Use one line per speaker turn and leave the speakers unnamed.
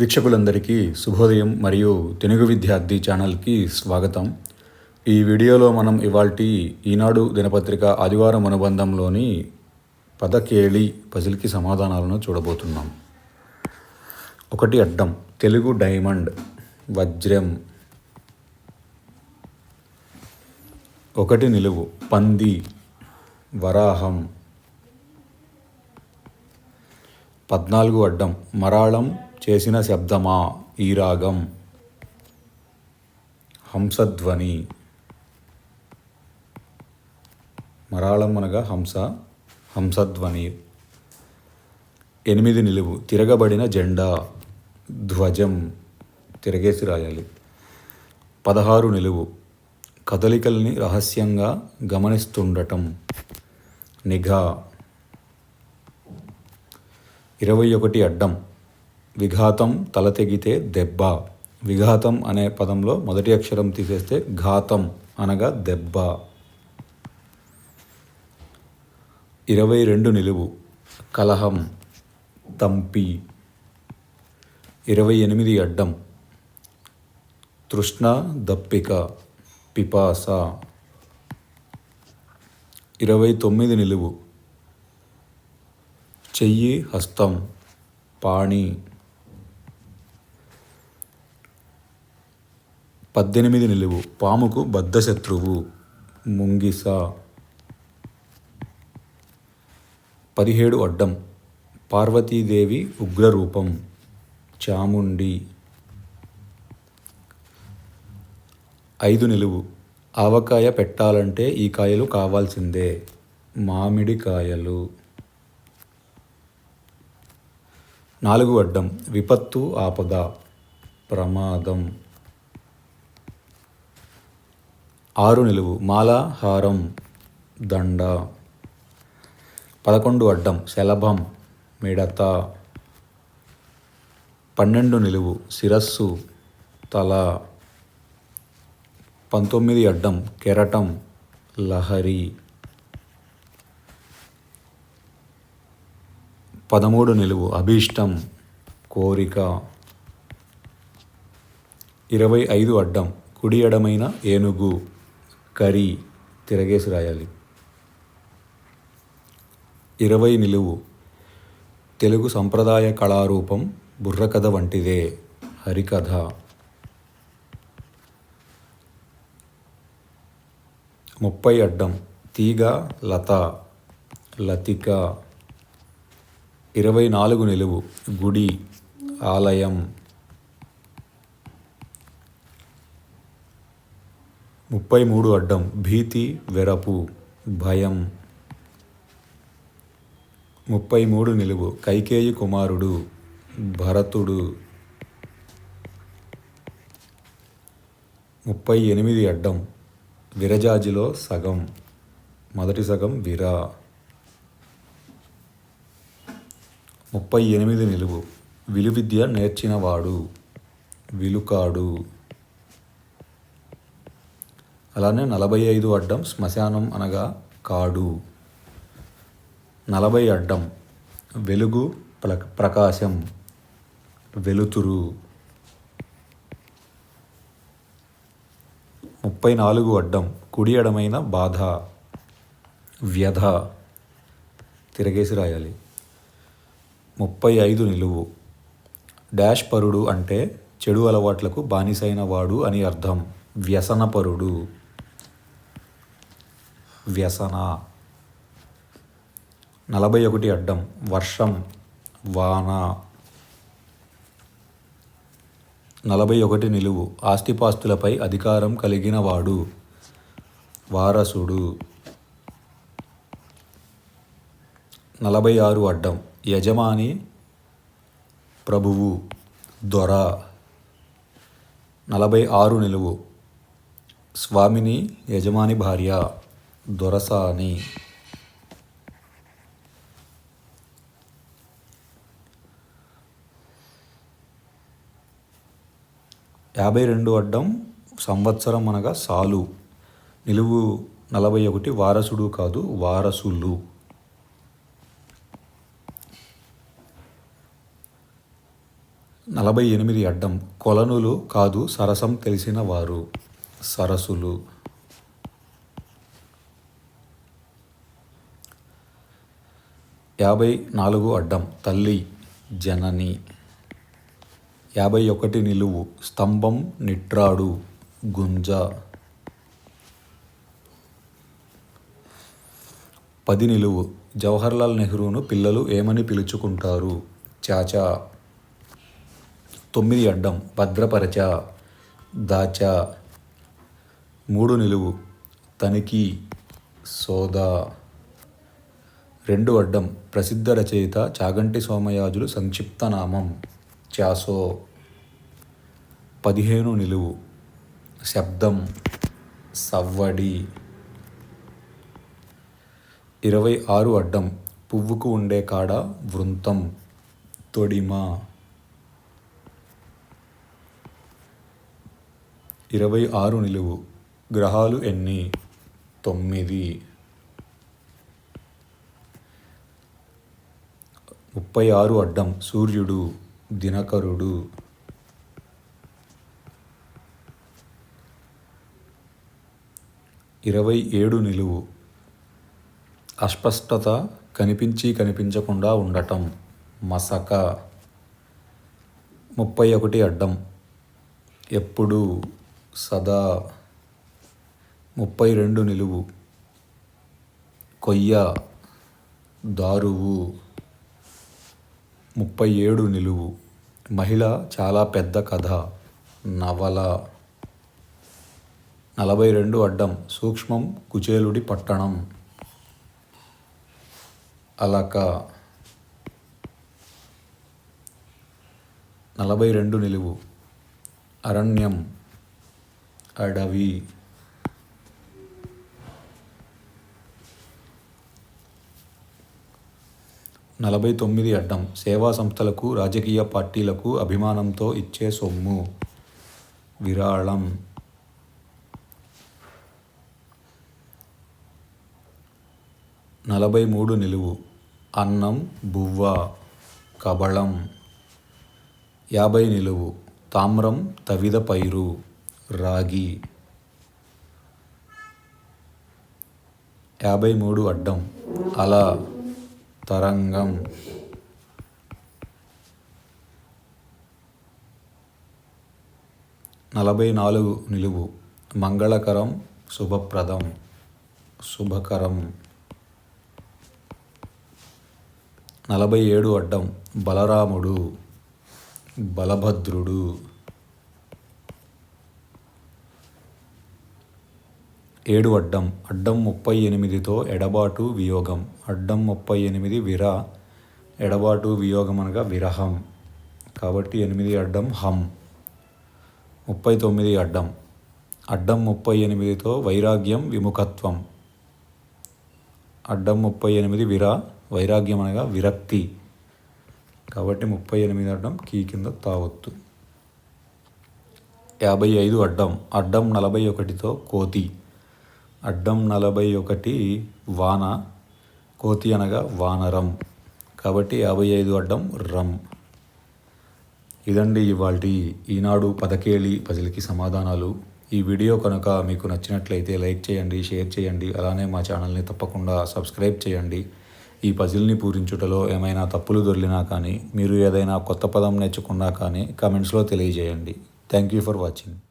వీక్షకులందరికీ శుభోదయం మరియు తెలుగు విద్యార్థి ఛానల్కి స్వాగతం. ఈ వీడియోలో మనం ఇవాల్టి ఈనాడు దినపత్రిక ఆదివారం అనుబంధంలోని పదకేళి పజిల్కి సమాధానాలను చూడబోతున్నాం. ఒకటి అడ్డం తెలుగు డైమండ్ వజ్రం. ఒకటి నిలువు పంది వరాహం. పద్నాలుగు అడ్డం మరాళం చేసిన శబ్దమా? ఈ రాగం. హంసధ్వని. మరాళం అనగా హంస హంసధ్వని. ఎనిమిది నిలువు. తిరగబడిన జెండా. ధ్వజం. తిరగేసి రాయాలి. పదహారు నిలువు. కదలికల్ని రహస్యంగా గమనిస్తుండటం. నిఘా. ఇరవై ఒకటి అడ్డం. విఘాతం తల తెగితే దెబ్బ. విఘాతం అనే పదంలో మొదటి అక్షరం తీసేస్తే ఘాతం అనగా దెబ్బ. ఇరవై రెండు నిలువు. కలహం తంపి. ఇరవై ఎనిమిది అడ్డం. తృష్ణ దప్పిక పిపాస. ఇరవై తొమ్మిది నిలువు. చెయ్యి హస్తం పాణి. పద్దెనిమిది నిలువు. పాముకు బద్ధశత్రువు. ముంగిస. పదిహేడు అడ్డం. పార్వతీదేవి ఉగ్రరూపం. చాముండి. ఐదు నిలువు. ఆవకాయ పెట్టాలంటే ఈ కాయలు కావాల్సిందే. మామిడి కాయలు. నాలుగు అడ్డం. విపత్తు ఆపద. ప్రమాదం. ఆరు నిలువు. మాలాహారం దండ. పదకొండు అడ్డం. శలభం మిడత. పన్నెండు నిలువు. శిరస్సు తల. పంతొమ్మిది అడ్డం. కెరటం లహరి. పదమూడు నిలువు. అభీష్టం కోరిక. ఇరవై ఐదు అడ్డం. కుడి ఎడమైన ఏనుగు. కరి తిరగేసి రాయాలి. ఇరవై నిలువు. తెలుగు సంప్రదాయ కళారూపం బుర్రకథ వంటిదే. హరికథ. ముప్పై అడ్డం. తీగ లత. లతిక. ఇరవై నాలుగు నిలువు. గుడి. ఆలయం. ముప్పై మూడు అడ్డం. భీతి వెరపు భయం. ముప్పై మూడు నిలువు. కైకేయి కుమారుడు భరతుడు. ముప్పై ఎనిమిది అడ్డం. విరజాజిలో సగం. మొదటి సగం విరా. ముప్పై ఎనిమిది నిలువు. విలువిద్య నేర్చినవాడు. విలుకాడు. అలానే నలభై ఐదు అడ్డం శ్మశానం అనగా కాడు. నలభై అడ్డం వెలుగు ప్ర ప్రకాశం వెలుతురు. ముప్పై నాలుగు అడ్డం కుడి ఎడమైన బాధ వ్యధ తిరగేసి రాయాలి. ముప్పై ఐదు నిలువు. డాష్ పరుడు అంటే చెడు అలవాట్లకు బానిసైన వాడు అని అర్థం. వ్యసనపరుడు వ్యసన. నలభై ఒకటి అడ్డం వర్షం వాన. నలభై ఒకటి నిలువు ఆస్తిపాస్తులపై అధికారం కలిగిన వాడు వారసుడు. నలభై ఆరు అడ్డం యజమాని ప్రభువు దొర. నలభై ఆరు నిలువు స్వామిని యజమాని భార్య. దొరసాని. యాభై రెండు అడ్డం సంవత్సరం అనగా సాలు. నిలువు నలభై ఒకటి వారసుడు కాదు వారసులు. నలభై ఎనిమిది అడ్డం కొలనులు కాదు సరసం తెలిసిన వారు. సరసులు. యాభై నాలుగు అడ్డం. తల్లి జనని. యాభై ఒకటి నిలువు. స్తంభం నిట్రాడు. గుంజ. పది నిలువు. జవహర్లాల్ నెహ్రూను పిల్లలు ఏమని పిలుచుకుంటారు? చాచా తొమ్మిది అడ్డం. భద్రపరచ. దాచా. మూడు నిలువు. తనిఖీ. సోదా. రెండు అడ్డం ప్రసిద్ధ రచయిత చాగంటి సోమయాజులు సంక్షిప్త నామం చాసో. పదిహేను నిలువు. శబ్దం సవ్వడి. ఇరవై ఆరు అడ్డం పువ్వుకు ఉండే కాడ వృంతం తొడిమ. ఇరవై ఆరు నిలువు. గ్రహాలు ఎన్ని? తొమ్మిది. ముప్పై ఆరు అడ్డం సూర్యుడు దినకరుడు. ఇరవై ఏడు నిలువు. అస్పష్టత కనిపించి కనిపించకుండా ఉండటం మసక. ముప్పై ఒకటి అడ్డం. ఎప్పుడు సదా. ముప్పై రెండు నిలువు. కొయ్య దారువు. ముప్పై ఏడు నిలువు. మహిళ చాలా పెద్ద కథ. నవల. నలభై రెండు అడ్డం. సూక్ష్మం కుచేలుడి పట్టణం. అలక. నలభై రెండు నిలువు. అరణ్యం. అడవి. నలభై తొమ్మిది అడ్డం సేవా సంస్థలకు రాజకీయ పార్టీలకు అభిమానంతో ఇచ్చే సొమ్ము. విరాళం. నలభై మూడు నిలువు. అన్నం బువ్వ కబళం. యాభై నిలువు. తామ్రం తవిద పైరు. రాగి. యాభై మూడు అడ్డం. అలా. తరంగం. నలభై నాలుగు నిలువు. మంగళకరం శుభప్రదం. శుభకరం. నలభై ఏడు అడ్డం బలరాముడు. బలభద్రుడు. ఏడు అడ్డం అడ్డం ముప్పై ఎనిమిదితో ఎడబాటు వియోగం అడ్డం ముప్పై ఎనిమిది విర ఎడబాటు వియోగం అనగా విరహం. కాబట్టి ఎనిమిది అడ్డం హం ముప్పై తొమ్మిది అడ్డం అడ్డం ముప్పై ఎనిమిదితో వైరాగ్యం విముఖత్వం. అడ్డం ముప్పై ఎనిమిది విర వైరాగ్యం అనగా విరక్తి. కాబట్టి ముప్పై ఎనిమిది అడ్డం కీ కింద తావొత్తు. యాభై ఐదు అడ్డం అడ్డం నలభై ఒకటితో కోతి. అడ్డం నలభై ఒకటి వాన కోతి అనగా వానరం. కాబట్టి యాభై ఐదు అడ్డం రమ్ ఇదండి ఇవాళ ఈనాడు పదకేళి ప్రజలకి సమాధానాలు. ఈ వీడియో కనుక మీకు నచ్చినట్లయితే లైక్ చేయండి షేర్ చేయండి అలానే మా ఛానల్ని తప్పకుండా సబ్స్క్రైబ్ చేయండి. ఈ పజిల్ని పూరించుటలో ఏమైనా తప్పులు దొరికినా కానీ మీరు ఏదైనా కొత్త పదం నేర్చుకున్నా కానీ కామెంట్స్లో తెలియజేయండి. Thank you for watching.